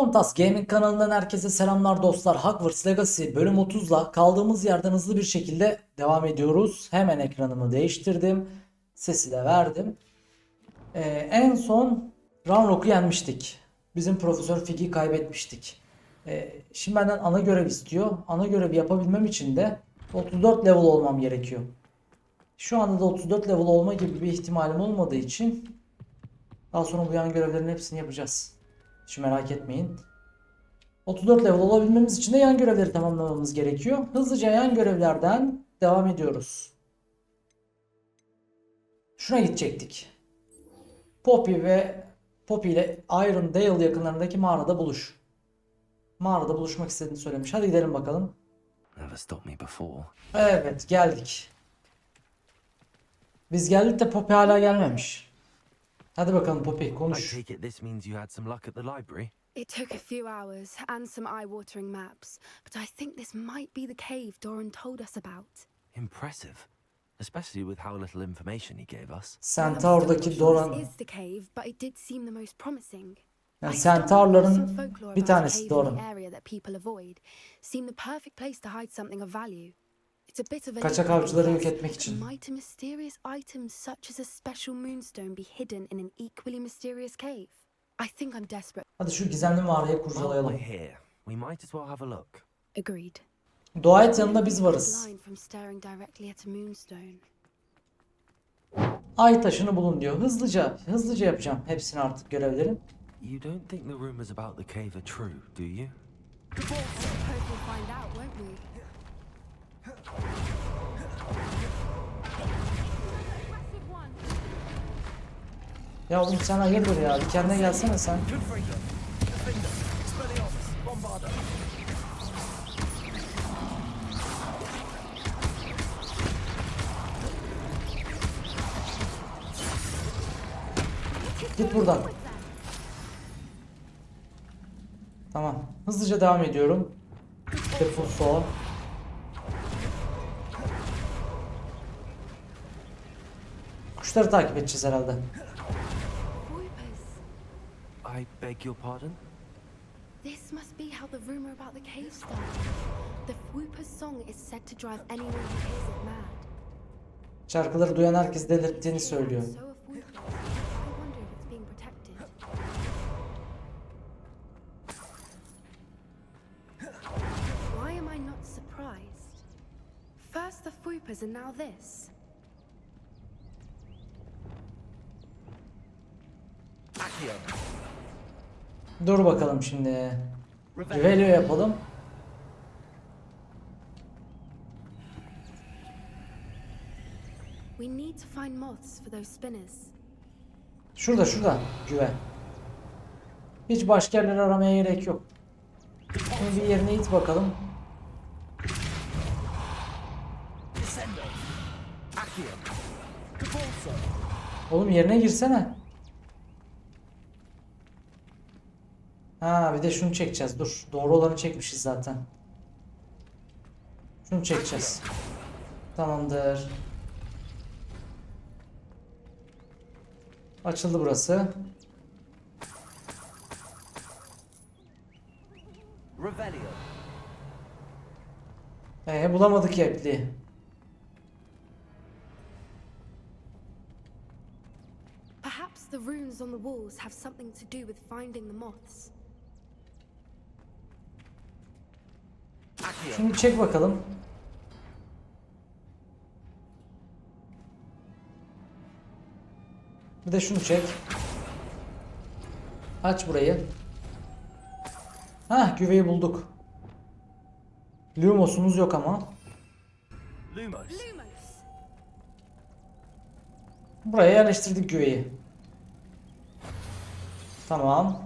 Kontas Gaming kanalından herkese selamlar dostlar. Hogwarts Legacy bölüm 30'la kaldığımız yerden hızlı bir şekilde devam ediyoruz. Hemen ekranımı değiştirdim. Sesi de verdim. Ee, en son Roundlock'u yenmiştik. Bizim Profesör Fig'i kaybetmiştik. Ee, şimdi benden ana görev istiyor. Ana görevi yapabilmem için de 34 level olmam gerekiyor. Şu anda da 34 level olma gibi bir ihtimalim olmadığı için daha sonra bu yan görevlerin hepsini yapacağız. Hiç merak etmeyin. 34 level olabilmemiz için de yan görevleri tamamlamamız gerekiyor. Hızlıca yan görevlerden devam ediyoruz. Şuna gidecektik. Poppy ve Poppy ile Iron Dale yakınlarındaki mağarada buluş. Mağarada buluşmak istediğini söylemiş. Hadi gidelim bakalım. Evet geldik. Biz geldik de Poppy hala gelmemiş. Hadi bakalım Poppy I konuş. take it this means you had some luck at the library. It took a few hours and some eye watering maps, but I think this might be the cave Doran told us about. Impressive. Especially with how little information he gave us. Centaur'daki Doran is the cave, but it did seem the most promising. yani I Centaur'ların bir tanesi Doran. the area that people avoid. Seemed the perfect place to hide something of value. It's a bit of a Kaçak avcıları yok etmek için. Might a mysterious item such as a special moonstone be hidden in an equally mysterious cave? I think I'm desperate. Hadi şu gizemli mağarayı kurcalayalım. we're here, we might as well have a look. Agreed. Dua et yanında biz varız. Blind from staring directly at a moonstone. Ay taşını bulun diyor. Hızlıca, hızlıca yapacağım hepsini artık görevleri. You don't think the rumors about the cave are true, do you? Ya oğlum sen hayırdır ya? Bir kendine gelsene sen. Git buradan. Tamam. Hızlıca devam ediyorum. Defurso. Kuşları takip edeceğiz herhalde. Whoopers. I beg your pardon? This must be how the rumor about the cave started. The Whoopers song is said to drive anyone who hears it mad. Şarkıları duyan herkes delirttiğini söylüyor. So if Whoopers, I wonder if it's being protected. Why am I not surprised? First the Whoopers and now this. Dur bakalım şimdi. Revelio yapalım. We need to find moths for those spinners. Şurada şurada güve. Hiç başka yerleri aramaya gerek yok. Şimdi bir yerine it bakalım. Oğlum yerine girsene. Ha bir de şunu çekeceğiz. Dur. Doğru olanı çekmişiz zaten. Şunu çekeceğiz. Tamamdır. Açıldı burası. Revelio. Ee, bulamadık ya ipliği. Perhaps the runes on the walls have something to do with finding the moths. Şunu çek bakalım. Bir de şunu çek. Aç burayı. Hah güveyi bulduk. Lumos'umuz yok ama. Lumos! Buraya yerleştirdik güveyi. Tamam.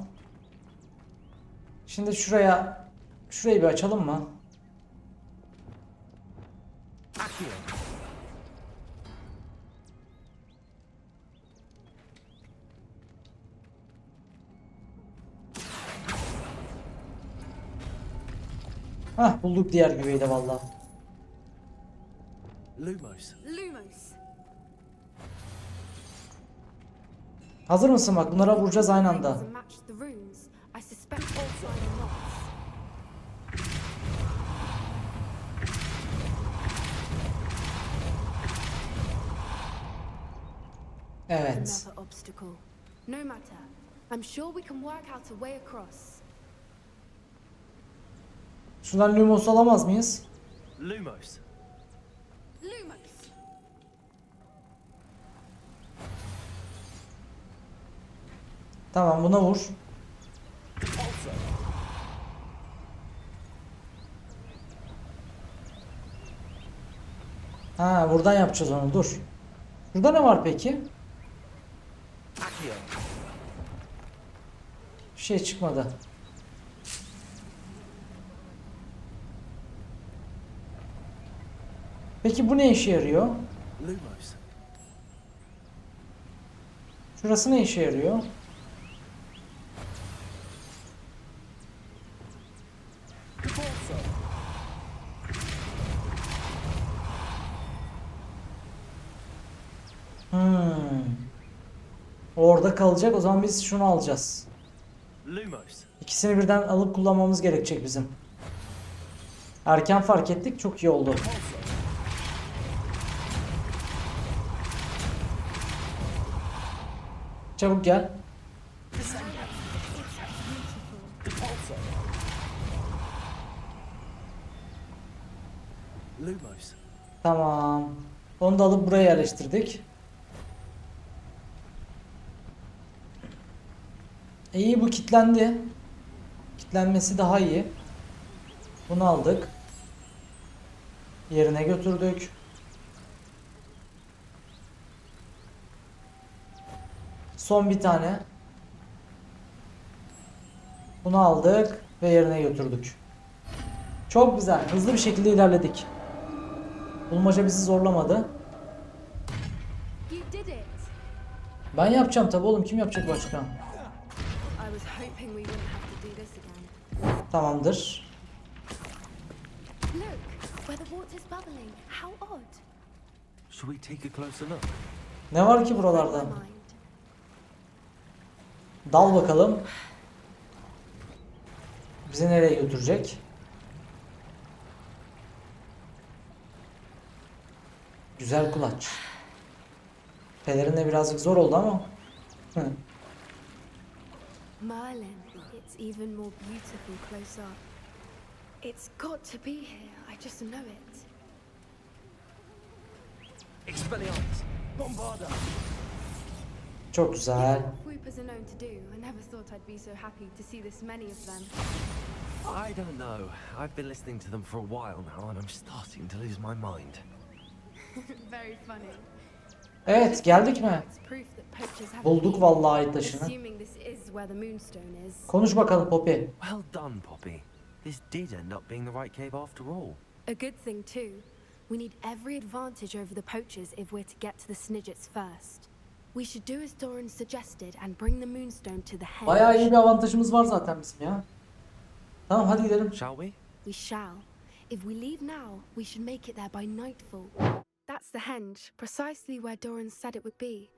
Şimdi şuraya şurayı bir açalım mı? Hah bulduk diğer güveyi de vallahi. Lumos. Lumos! Hazır mısın bak bunlara vuracağız aynı anda. Match the runes. I suspect also Evet. Another obstacle. No matter. I'm sure we can work out a way across. Şuradan Lumos alamaz mıyız? Lumos. Lumos! Tamam buna vur. Ha buradan yapacağız onu dur. Burada ne var peki? Accio. Bir şey çıkmadı. Peki bu ne işe yarıyor? Şurası ne işe yarıyor? Orada kalacak. O zaman biz şunu alacağız. İkisini birden alıp kullanmamız gerekecek bizim. Erken fark ettik. Çok iyi oldu. Çabuk gel. Tamam. Onu da alıp buraya yerleştirdik. E, İyi bu kilitlendi. Kilitlenmesi daha iyi. Bunu aldık. Yerine götürdük. Son bir tane. Bunu aldık ve yerine götürdük. Çok güzel. Hızlı bir şekilde ilerledik. Bulmaca bizi zorlamadı. Ben yapacağım tabi oğlum kim yapacak başka? Tamamdır. Look, where the water's bubbling. How odd. Should we take a closer look? Ne var ki buralarda? Dal bakalım. Bizi nereye götürecek? Güzel kulaç. Pelerinle birazcık zor oldu ama. Hı. Merlin, it's even more beautiful close up. It's got to be here. I just know it. Expelliarmus. Bombarda. Çok güzel. Whoopers are known to do. I never thought I'd be so happy to see this many of them. I don't know. I've been listening to them for a while now, and I'm starting to lose my mind. Very funny. Evet geldik mi? Bulduk vallahi ait taşını. Konuş bakalım Poppy. Well done, Poppy. This did end up being the right cave after all. A good thing too. We need every advantage over the poachers if we're to get to the Snidgets first. We should do as Doran suggested and bring the moonstone to the henge. Bayağı iyi bir avantajımız var zaten bizim ya. Tamam hadi gidelim. Shall we? We shall. If we leave now, we should make it there by nightfall. That's the henge, precisely where Doran said it would be.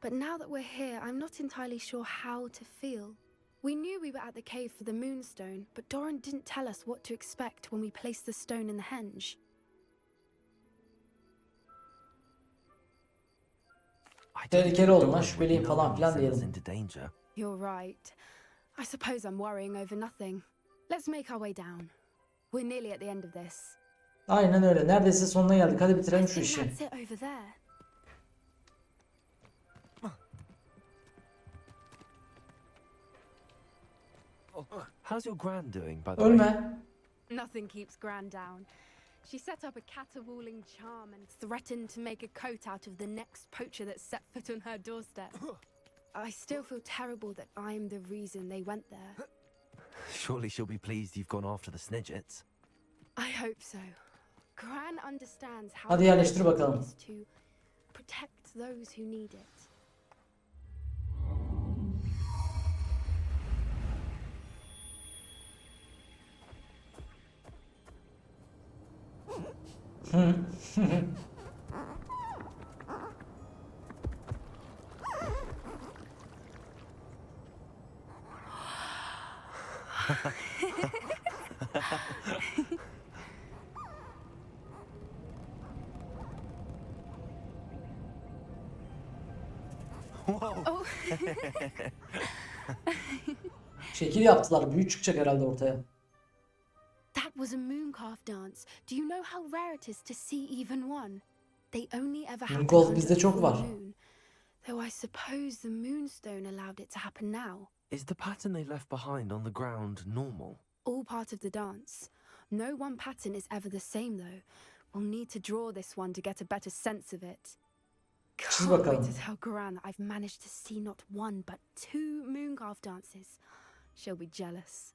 But now that we're here, I'm not entirely sure how to feel. We knew we were at the cave for the moonstone, but Doran didn't tell us what to expect when we placed the stone in the henge. I Tehlikeli think oldu lan, Doran şüpheliyim would falan know filan he sent us diyelim. into danger. You're right. I suppose I'm worrying over nothing. Let's make our way down. We're nearly at the end of this. Aynen öyle. Neredeyse sonuna geldik. Hadi I bitirelim şu think işi. that's it over there. How's your grand doing, by the way? Ölme. Nothing keeps Gran down. She set up a caterwauling charm and threatened to make a coat out of the next poacher that set foot on her doorstep. I still feel terrible that I'm the reason they went there. Surely she'll be pleased you've gone after the Snidgets. I hope so. Hadi yerleştir bakalım. Hmm. Şekil yaptılar. Büyük çıkacak herhalde ortaya. that was a mooncalf dance. Do you know how rare it is to see even one? They only ever happen Mooncalf under bizde çok var. moon. Though I suppose the moonstone allowed it to happen now. Is the pattern they left behind on the ground normal? All part of the dance. No one pattern is ever the same though. We'll need to draw this one to get a better sense of it. Çiz Can't wait to tell Gran that I've managed to see not one but two mooncalf dances. She'll be jealous.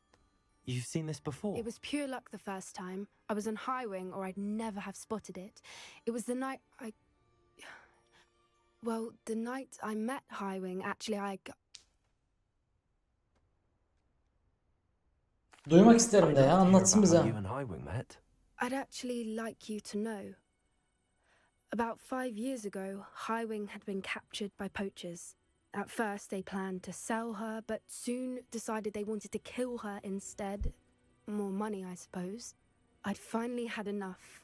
You've seen this before? It was pure luck the first time. I was on High Wing or I'd never have spotted it. It was the night I. Well, the night I met High Wing, actually, I. Got... Duymak isterim de ya. love to hear Anlatsın bize. how You and Highwing met. I'd actually like you to know. About five years ago, High Wing had been captured by poachers. At first, they planned to sell her, but soon decided they wanted to kill her instead. More money, I suppose. I'd finally had enough.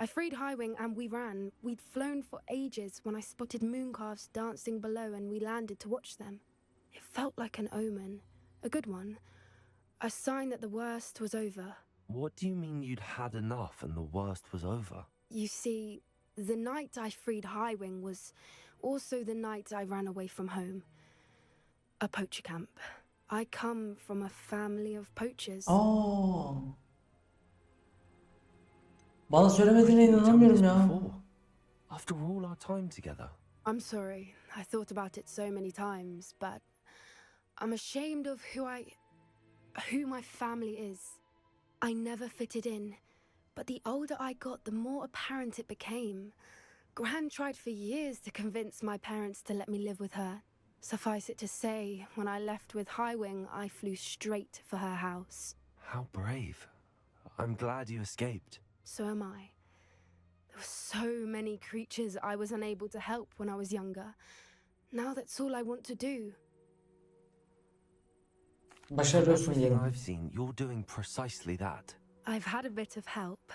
I freed Highwing and we ran. We'd flown for ages when I spotted mooncalves dancing below and we landed to watch them. It felt like an omen, a good one, a sign that the worst was over. What do you mean you'd had enough and the worst was over? You see, the night I freed Highwing was also the night I ran away from home. A poacher camp. I come from a family of poachers. Aa. Bana söylemediğine Why didn't you tell me inanamıyorum this ya. After all our time together. I'm sorry. I thought about it so many times, but I'm ashamed of who I who my family is. I never fitted in, but the older I got, the more apparent it became. Gran tried for years to convince my parents to let me live with her. Suffice it to say, when I left with Highwing, I flew straight for her house. How brave. I'm glad you escaped. So am I. There were so many creatures I was unable to help when I was younger. Now that's all I want to do. Başarılı olsun Everything diyelim. I've seen, you're doing precisely that. I've had a bit of help.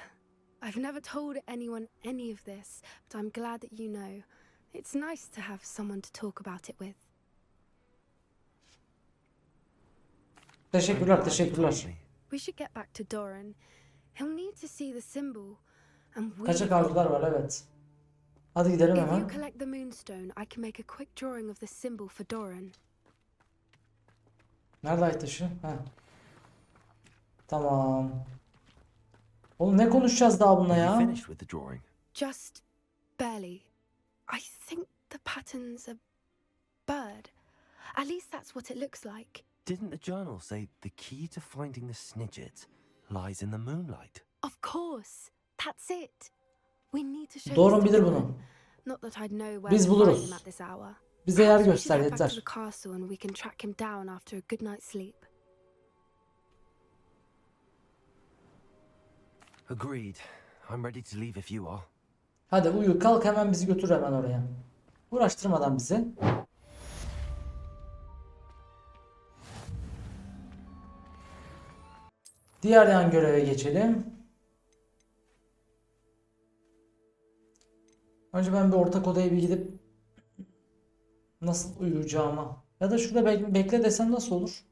I've never told anyone any of this, but I'm glad that you know. It's nice to have someone to talk about it with. Teşekkürler, teşekkürler. We should get back to Doran. He'll need to see the symbol. And we Kaçak avcılar var evet. Hadi gidelim If you collect the moonstone, I can make a quick drawing of the symbol for Doran. Nerede ay taşı? Ha. Tamam. Oğlum ne konuşacağız daha bununla ya? finished with the drawing? Just barely. I think the pattern's a bird. At least that's what it looks like. Didn't the journal say the key to finding the Snidget lies in the moonlight? Of course. That's it. We need to show Doran this to bilir Doran. bunu. Not that I'd know where Biz to find buluruz. him at this hour. Bize yer Perhaps we should göster head back to yeter. the castle and we can track him down after a good night's sleep. Agreed. I'm ready to leave if you are. Hadi uyu kalk hemen bizi götür hemen oraya. Uğraştırmadan bizi. Diğer yan göreve geçelim. Önce ben bir ortak odaya bir gidip nasıl uyuyacağıma ya da şurada bek- bekle desem nasıl olur?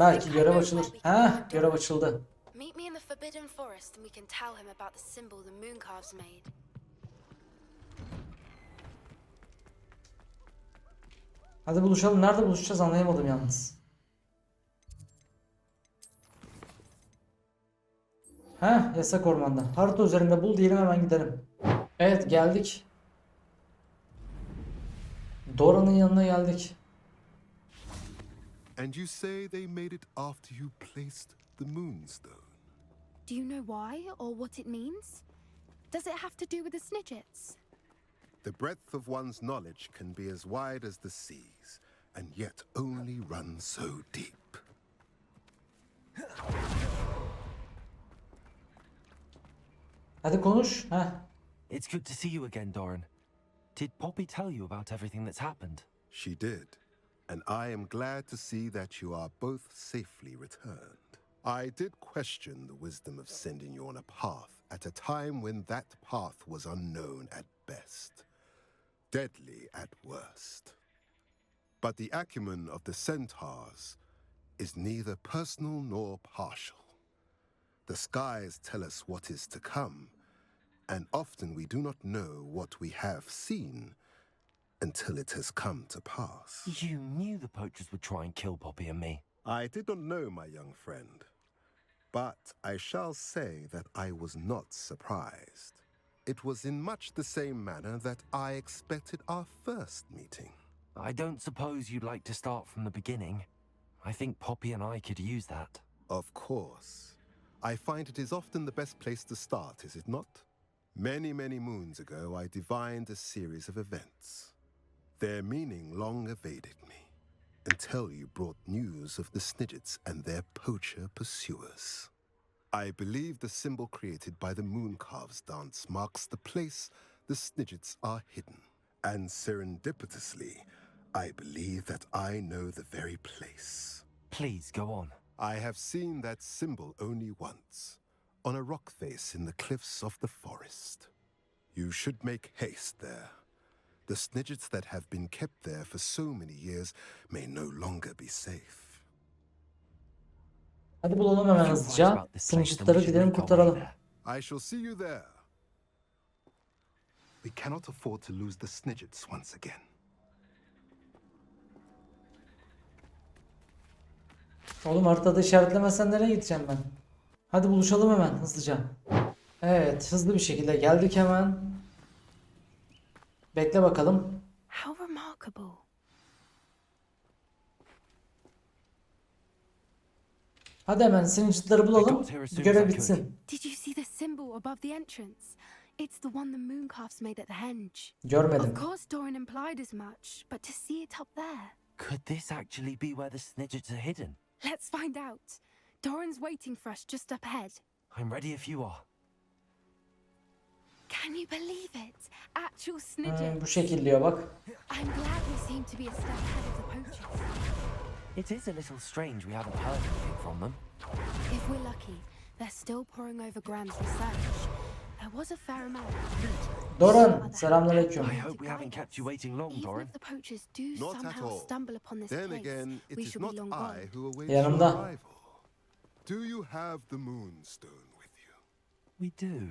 Belki görev açılır. find görev açıldı. Meet me in the Forbidden Forest and we can tell him about the symbol the mooncalves made. Hadi buluşalım. Nerede buluşacağız anlayamadım yalnız. Heh yasak ormanda. Harita üzerinde bul diyelim hemen gidelim. Evet geldik. Dora'nın yanına geldik. And you say they made it after you placed the moonstone. Do you know why or what it means? Does it have to do with the Snidgets? The breadth of one's knowledge can be as wide as the seas, and yet only run so deep. Hadi konuş. Heh. It's good to see you again, Doran. Did Poppy tell you about everything that's happened? She did, and I am glad to see that you are both safely returned. I did question the wisdom of sending you on a path at a time when that path was unknown at best, deadly at worst. But the acumen of the centaurs is neither personal nor partial. The skies tell us what is to come, and often we do not know what we have seen until it has come to pass. You knew the poachers would try and kill Poppy and me. I did not know, my young friend, but I shall say that I was not surprised. It was in much the same manner that I expected our first meeting. I don't suppose you'd like to start from the beginning. I think Poppy and I could use that. Of course. I find it is often the best place to start, is it not? Many, many moons ago, I divined a series of events. Their meaning long evaded me, until you brought news of the Snidgets and their poacher pursuers. I believe the symbol created by the Mooncalves dance marks the place the Snidgets are hidden. And serendipitously, I believe that I know the very place. Please go on. I have seen that symbol only once, on a rock face in the cliffs of the forest. You should make haste there. The snidgets that have been kept there for so many years may no longer be safe. Hadi bulalım hemen hızlıca. should gidelim kurtaralım. I shall see you there. We cannot afford to lose the snidgets once again. Oğlum haritada işaretlemezsen nereye gideceğim ben? Hadi buluşalım hemen hızlıca. Evet hızlı bir şekilde geldik hemen. Bekle bakalım. How remarkable. Hadi hemen sınıcıtları bulalım. as Görev bitsin. Did you see the symbol above the entrance? It's the one the Mooncalfs made at the henge. Görmedim. Of course, Doran implied as much, but to see it up there. Could this actually be where the Snidgets are hidden? Let's find out. Doran's waiting for us just up ahead. I'm ready if you are. Can you believe it? Actual Hmm, snidgets. bu şekil diyor bak. I'm glad we seem to be a step ahead of the poachers. It is a little strange we haven't heard anything from them. If we're lucky, they're still poring over Graham's research. There was a fair amount. Doran selamünaleyküm. I hope we haven't kept you waiting long, Even Doran. if the poachers do somehow stumble upon this Then place, again, it we is shall not be long I gone. who awaits Yanımda. your arrival. Do you have the moonstone with you? We do.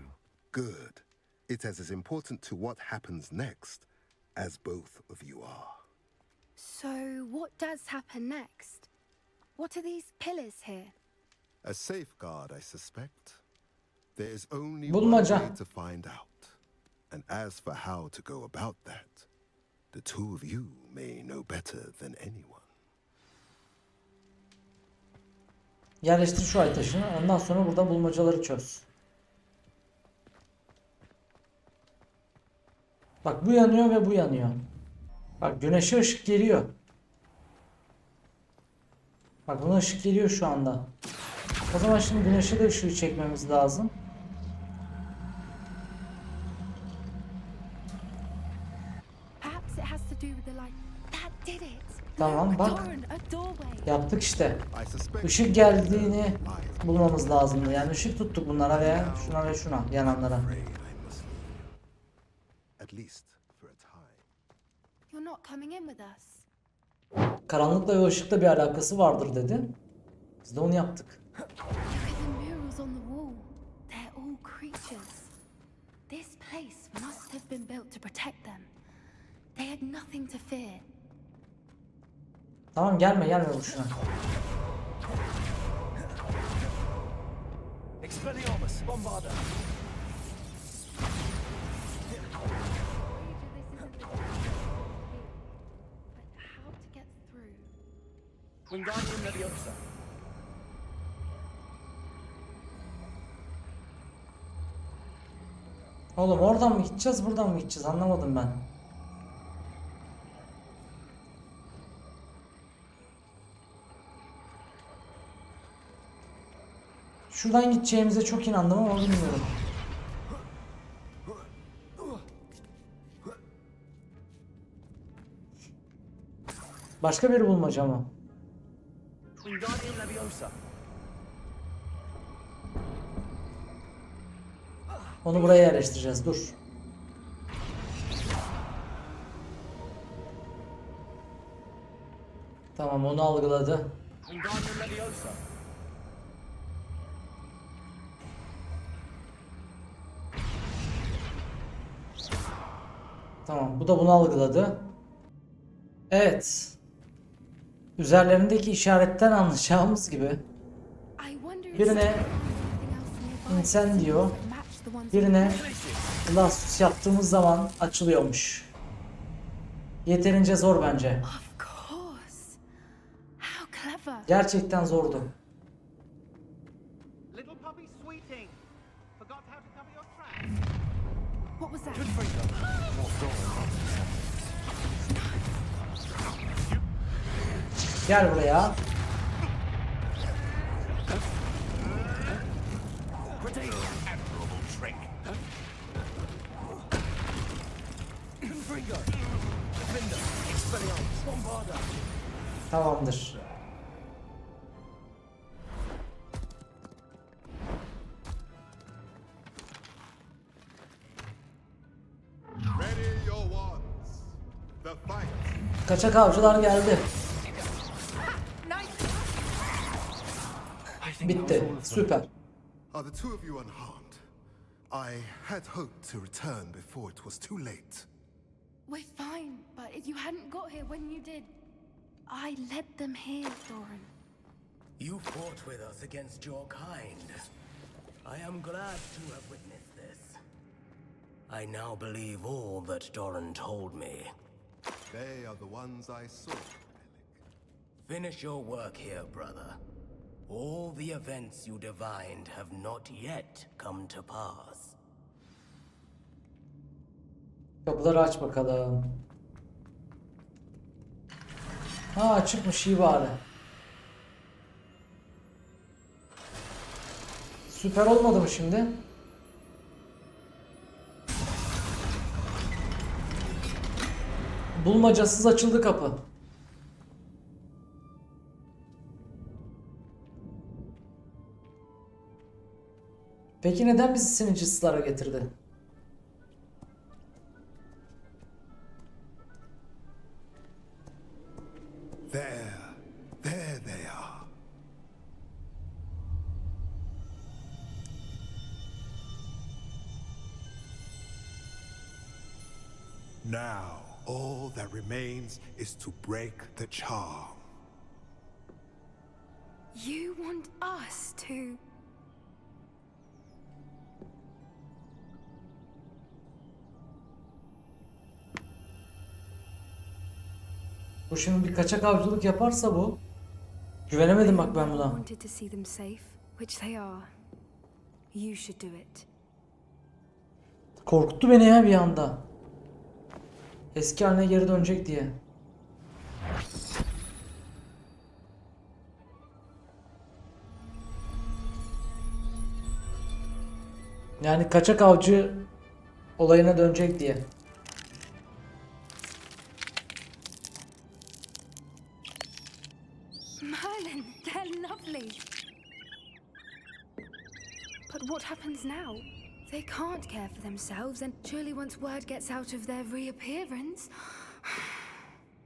Good. It is as important to what happens next as both of you are. So, what does happen next? What are these pillars here? A safeguard, I suspect. There is only Bulmaca. one way to find out. And as for how to go about that, the two of you may know better than anyone. Yerleştir şu ay taşını. Ondan sonra burada bulmacaları çöz. Bak bu yanıyor ve bu yanıyor. Bak güneşe ışık geliyor. Bak buna ışık geliyor şu anda. O zaman şimdi güneşe de ışığı çekmemiz lazım. Perhaps it has to do with the light. That did it! Tamam bak yaptık işte. Işık geldiğini bulmamız lazımdı. Yani ışık tuttuk bunlara ve şuna ve şuna yananlara. afraid I must leave. At least for a time. You're not coming in with us. Karanlıkla ve ışıkla bir alakası vardır dedi. Biz de onu yaptık. Look at the murals on the wall. They're all creatures. This place must have been built to protect them. They had nothing to fear. Tamam gelme gelme boşuna. Expelliarmus, Bombarda! Wingardium Leviosa! Oğlum oradan mı gideceğiz buradan mı gideceğiz anlamadım ben. Şuradan gideceğimize çok inandım ama bilmiyorum. Başka bir bulmaca mı? Onu buraya yerleştireceğiz. Dur. Tamam onu algıladı. Tamam bu da bunu algıladı. Evet. Üzerlerindeki işaretten anlayacağımız gibi Birine something else birine Glasus yaptığımız zaman açılıyormuş. Yeterince zor bence. Gerçekten zordu. Little puppy Kaçak avcılar geldi. I Bitti. that was all of them. Süper. Are the two of you unharmed? I had hoped to return before it was too late. We're fine, but if you hadn't got here when you did, I led them here, Doran. You fought with us against your kind. I am glad to have witnessed this. I now believe all that Doran told me. They are the ones I saw. Finish your work here, brother. All the events you divined have not yet come to pass. Kapıları aç bakalım. Ha açıkmış iyi bari. Süper olmadı mı şimdi? Bulmacasız açıldı kapı. Peki neden bizi Sinicis'lara getirdi? There, there they are. Now, all that remains is to break the charm. You want us to. Bu şimdi bir kaçak avcılık yaparsa bu. Güvenemedim bak ben buna. wanted to see them safe, which they are. You should do it. Korkuttu beni ya bir anda. Eski haline geri dönecek diye. Yani kaçak avcı olayına dönecek diye. Merlin, they're lovely. But what happens now? They can't care for themselves, and surely once word gets out of their reappearance.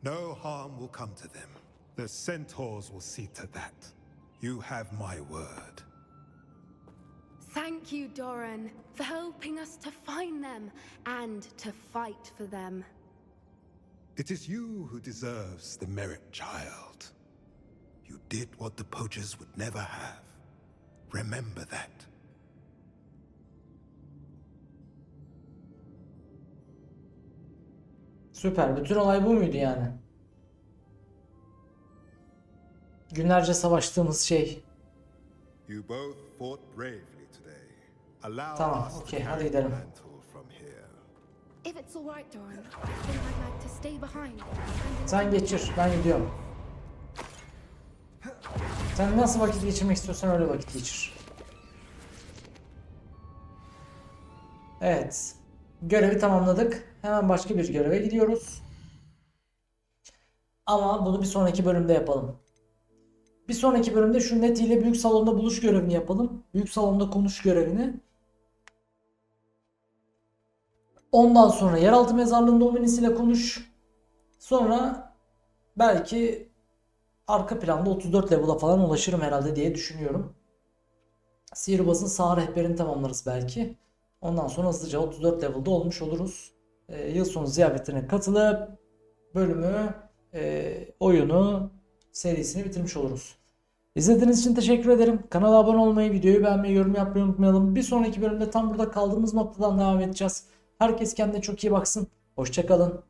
No harm will come to them. The centaurs will see to that. You have my word. Thank you, Doran, for helping us to find them and to fight for them. It is you who deserves the merit, child. You did what the poachers would never have. Remember that. Süper. Bütün olay bu muydu yani? Günlerce savaştığımız şey. You both fought bravely today. Allow Tamam, okey, hadi gidelim. mantle from here. If it's all right, Doran, I think I'd like to stay behind. and Sen geçir. Ben gidiyorum. Sen nasıl vakit geçirmek istiyorsan öyle vakit geçir. Evet. Görevi tamamladık. Hemen başka bir göreve gidiyoruz. Ama bunu bir sonraki bölümde yapalım. Bir sonraki bölümde şu Neti ile büyük salonda buluş görevini yapalım. Büyük salonda konuş görevini. Ondan sonra yeraltı mezarlığında Ominis ile konuş. Sonra belki arka planda 34 level'a falan ulaşırım herhalde diye düşünüyorum. Sihirbazın sağ rehberini tamamlarız belki. Ondan sonra hızlıca 34 level'da olmuş oluruz. Ee, yıl sonu ziyaretine katılıp bölümü, e, oyunu, serisini bitirmiş oluruz. İzlediğiniz için teşekkür ederim. Kanala abone olmayı, videoyu beğenmeyi, yorum yapmayı unutmayalım. Bir sonraki bölümde tam burada kaldığımız noktadan devam edeceğiz. Herkes kendine çok iyi baksın. Hoşçakalın.